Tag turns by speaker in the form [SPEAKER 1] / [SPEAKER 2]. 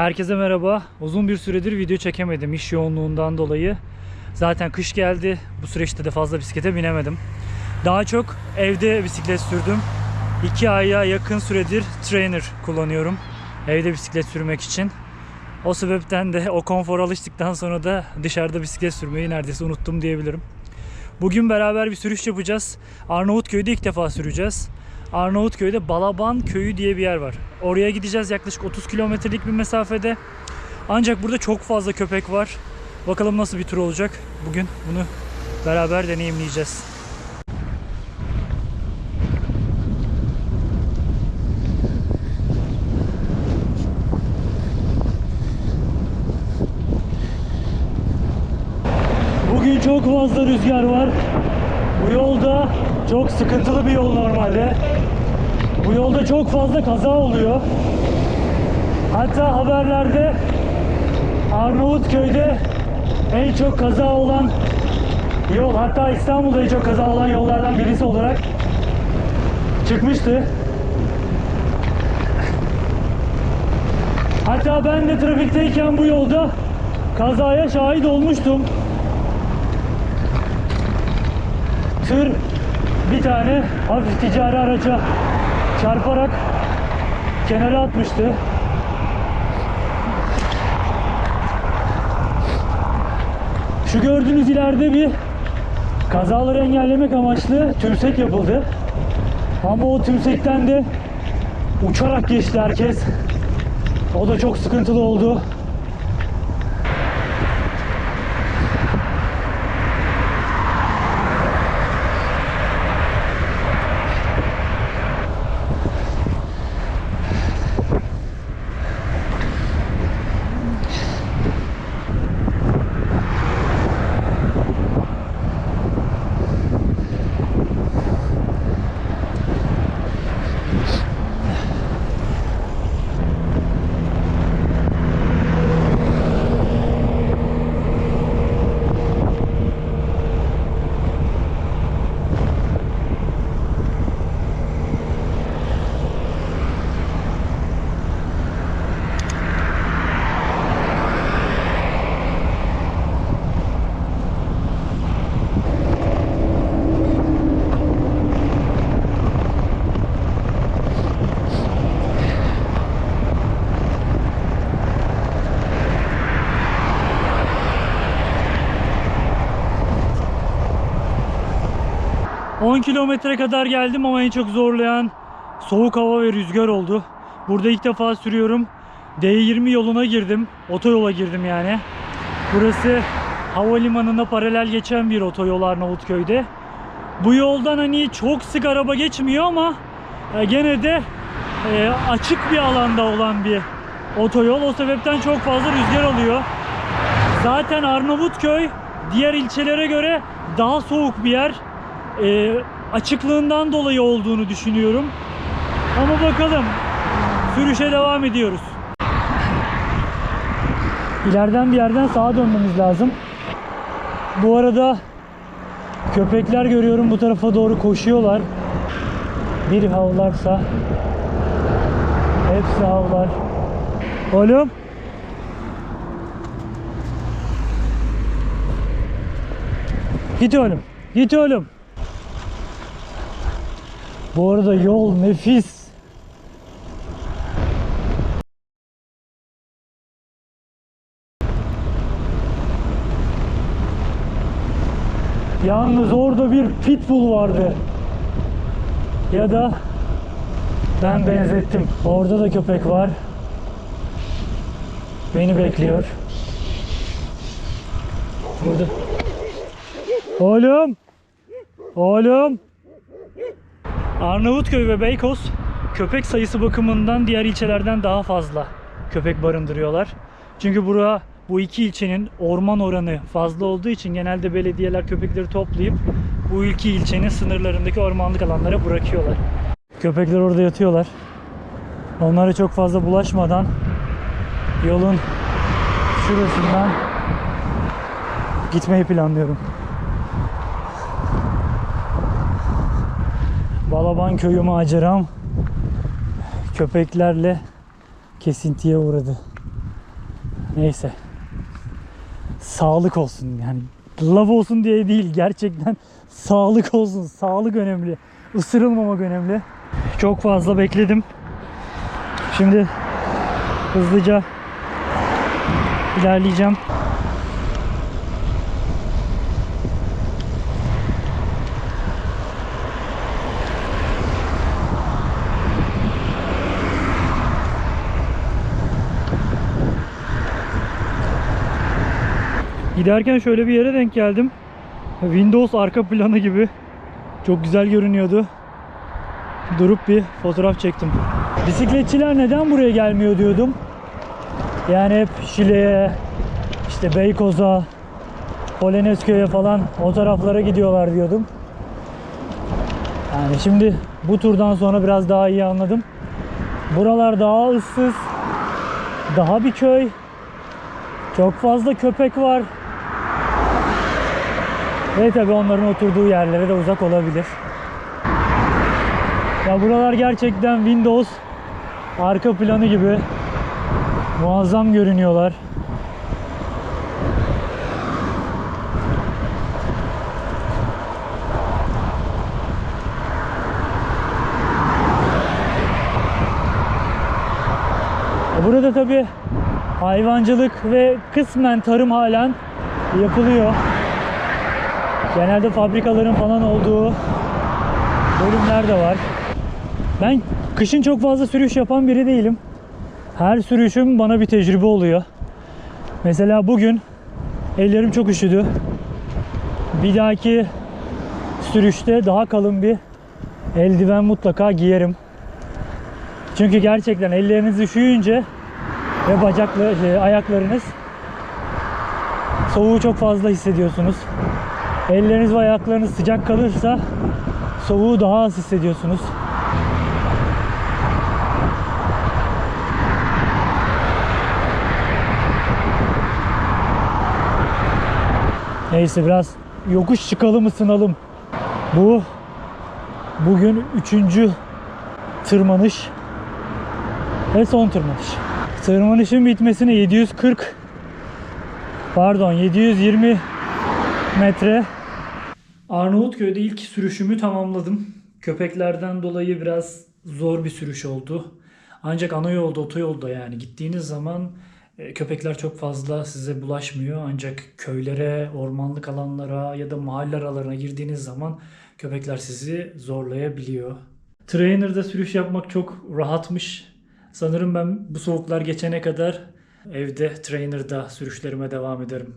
[SPEAKER 1] Herkese merhaba. Uzun bir süredir video çekemedim iş yoğunluğundan dolayı. Zaten kış geldi. Bu süreçte de fazla bisiklete binemedim. Daha çok evde bisiklet sürdüm. 2 aya yakın süredir trainer kullanıyorum. Evde bisiklet sürmek için. O sebepten de o konfora alıştıktan sonra da dışarıda bisiklet sürmeyi neredeyse unuttum diyebilirim. Bugün beraber bir sürüş yapacağız. Arnavutköy'de ilk defa süreceğiz. Arnavutköy'de Balaban Köyü diye bir yer var. Oraya gideceğiz yaklaşık 30 kilometrelik bir mesafede. Ancak burada çok fazla köpek var. Bakalım nasıl bir tur olacak. Bugün bunu beraber deneyimleyeceğiz. Bugün çok fazla rüzgar var. Bu yolda çok sıkıntılı bir yol normalde. Bu yolda çok fazla kaza oluyor. Hatta haberlerde Arnavutköy'de en çok kaza olan yol hatta İstanbul'da en çok kaza olan yollardan birisi olarak çıkmıştı. Hatta ben de trafikteyken bu yolda kazaya şahit olmuştum. Tır bir tane hafif ticari araca çarparak kenara atmıştı. Şu gördüğünüz ileride bir kazaları engellemek amaçlı tümsek yapıldı. Ama o tümsekten de uçarak geçti herkes. O da çok sıkıntılı oldu. ...10 kilometre kadar geldim ama en çok zorlayan soğuk hava ve rüzgar oldu. Burada ilk defa sürüyorum. D20 yoluna girdim. Otoyola girdim yani. Burası havalimanına paralel geçen bir otoyol Arnavutköy'de. Bu yoldan hani çok sık araba geçmiyor ama e, gene de e, açık bir alanda olan bir otoyol. O sebepten çok fazla rüzgar alıyor. Zaten Arnavutköy diğer ilçelere göre daha soğuk bir yer. E, açıklığından dolayı olduğunu düşünüyorum. Ama bakalım. Sürüşe devam ediyoruz. İleriden bir yerden sağa dönmemiz lazım. Bu arada köpekler görüyorum bu tarafa doğru koşuyorlar. Bir havlarsa hepsi havlar. Oğlum. Git oğlum. Git oğlum. Bu arada yol nefis. Yalnız orada bir pitbull vardı. Ya da ben benzettim. Orada da köpek var. Beni bekliyor. Burada. Oğlum. Oğlum. Arnavutköy ve Beykoz köpek sayısı bakımından diğer ilçelerden daha fazla köpek barındırıyorlar. Çünkü bura bu iki ilçenin orman oranı fazla olduğu için genelde belediyeler köpekleri toplayıp bu iki ilçenin sınırlarındaki ormanlık alanlara bırakıyorlar. Köpekler orada yatıyorlar. Onlara çok fazla bulaşmadan yolun şurasından gitmeyi planlıyorum. Balaban köyü maceram köpeklerle kesintiye uğradı. Neyse. Sağlık olsun yani. Lav olsun diye değil gerçekten sağlık olsun. Sağlık önemli. Isırılmamak önemli. Çok fazla bekledim. Şimdi hızlıca ilerleyeceğim. Giderken şöyle bir yere denk geldim. Windows arka planı gibi. Çok güzel görünüyordu. Durup bir fotoğraf çektim. Bisikletçiler neden buraya gelmiyor diyordum. Yani hep Şile'ye, işte Beykoz'a, Polonezköy'e falan o taraflara gidiyorlar diyordum. Yani şimdi bu turdan sonra biraz daha iyi anladım. Buralar daha ıssız, daha bir köy. Çok fazla köpek var. Ve tabii onların oturduğu yerlere de uzak olabilir. Ya buralar gerçekten Windows arka planı gibi muazzam görünüyorlar. Burada tabii hayvancılık ve kısmen tarım halen yapılıyor. Genelde fabrikaların falan olduğu bölümler de var. Ben kışın çok fazla sürüş yapan biri değilim. Her sürüşüm bana bir tecrübe oluyor. Mesela bugün ellerim çok üşüdü. Bir dahaki sürüşte daha kalın bir eldiven mutlaka giyerim. Çünkü gerçekten elleriniz üşüyünce ve bacaklı şey, ayaklarınız soğuğu çok fazla hissediyorsunuz. Elleriniz ve ayaklarınız sıcak kalırsa soğuğu daha az hissediyorsunuz. Neyse biraz yokuş çıkalım ısınalım. Bu bugün üçüncü tırmanış ve son tırmanış. Tırmanışın bitmesine 740 pardon 720 metre Arnavutköy'de ilk sürüşümü tamamladım. Köpeklerden dolayı biraz zor bir sürüş oldu. Ancak ana yolda, otoyolda yani gittiğiniz zaman e, köpekler çok fazla size bulaşmıyor. Ancak köylere, ormanlık alanlara ya da mahalle aralarına girdiğiniz zaman köpekler sizi zorlayabiliyor. Trainer'da sürüş yapmak çok rahatmış. Sanırım ben bu soğuklar geçene kadar evde Trainer'da sürüşlerime devam ederim.